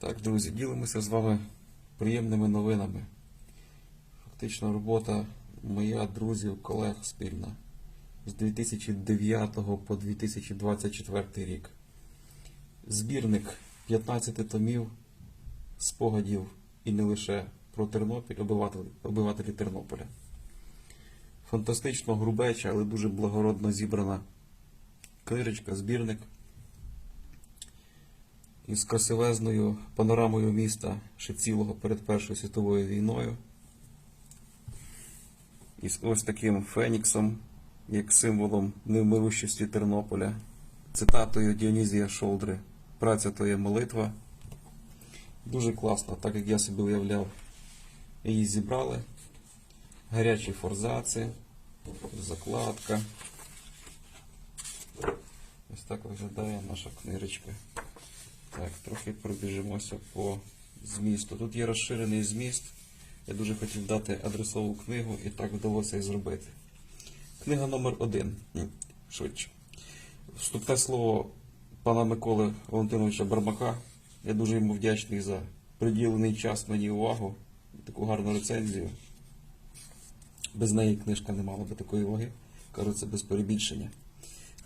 Так, друзі, ділимося з вами приємними новинами. Фактично робота моя, друзів, колег спільна з 2009 по 2024 рік. Збірник 15 томів спогадів і не лише про Тернопіль, обивателі, обивателі Тернополя. Фантастично грубеча, але дуже благородно зібрана книжечка, збірник із красивезною панорамою міста ще цілого перед Першою світовою війною. Із ось таким феніксом, як символом невмирущості Тернополя, цитатою Діонізія Шолдри Праця то є молитва. Дуже класно, так як я собі уявляв, її зібрали. Гарячі форзаци, закладка. Ось так виглядає наша книжечка. Так, трохи пробіжимося по змісту. Тут є розширений зміст. Я дуже хотів дати адресову книгу, і так вдалося і зробити. Книга номер один. Ні, швидше. Вступне слово пана Миколи Валентиновича Бармака. Я дуже йому вдячний за приділений час мені увагу, таку гарну рецензію. Без неї книжка не мала би такої ваги. Кажу, це без перебільшення.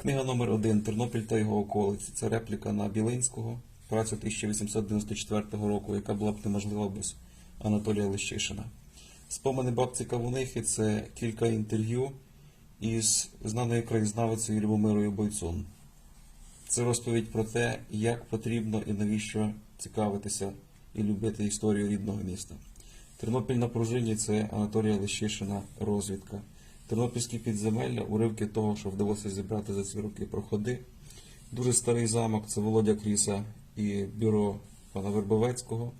Книга номер 1 Тернопіль та його околиці. Це репліка на Білинського, працю 1894 року, яка була б неможлива без Анатолія Лещишина. Спомини бабці Кавунихи це кілька інтерв'ю із знаною краєзнавицею Любомирою Бойцун. Це розповідь про те, як потрібно і навіщо цікавитися і любити історію рідного міста. Тернопіль на пружині це Анатолія Лещишина розвідка. Тернопільські підземелля, уривки того, що вдалося зібрати за ці роки проходи. Дуже старий замок це Володя Кріса і бюро пана Вербовецького.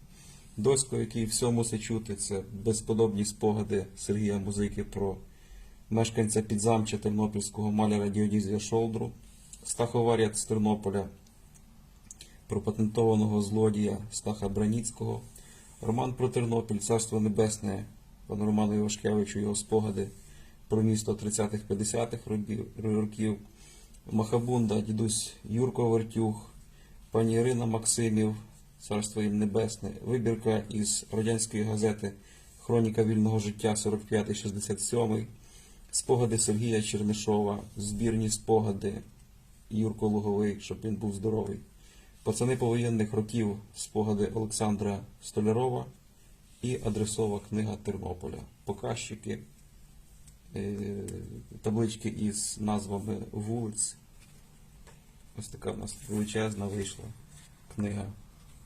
Досько, який все мусить чути, це безподобні спогади Сергія Музики про мешканця підзамча тернопільського маляра Діонізія Шолдру, Стаховарят з Тернополя, про патентованого злодія Стаха Браніцького, роман про Тернопіль, Царство Небесне, пана Роману Івашкевичу, його спогади про місто 30-х-50-х років, Махабунда, дідусь Юрко Вертюх, пані Ірина Максимів, Царство їм Небесне, вибірка із радянської газети Хроніка вільного життя 45-67, спогади Сергія Чернишова, збірні спогади Юрко Луговий, щоб він був здоровий. Пацани повоєнних років спогади Олександра Столярова і адресова книга Тернополя. Показчики, е, таблички із назвами вулиць. Ось така в нас величезна вийшла книга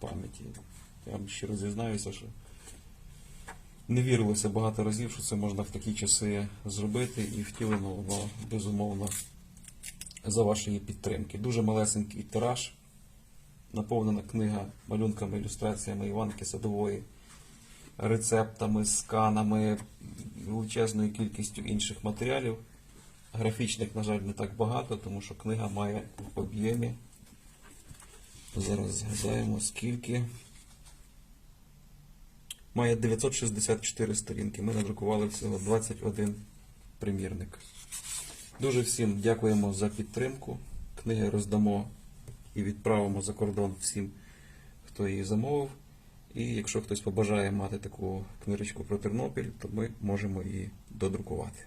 пам'яті. Я вам щиро зізнаюся, що не вірилося багато разів, що це можна в такі часи зробити, і втілено воно безумовно за вашої підтримки. Дуже малесенький тираж, наповнена книга малюнками, ілюстраціями Іванки Садової, рецептами, сканами, величезною кількістю інших матеріалів. Графічних, на жаль, не так багато, тому що книга має в об'ємі. Зараз згадаємо скільки. Має 964 сторінки. Ми надрукували всього 21 примірник. Дуже всім дякуємо за підтримку. Книги роздамо і відправимо за кордон всім, хто її замовив. І якщо хтось побажає мати таку книжечку про Тернопіль, то ми можемо її додрукувати.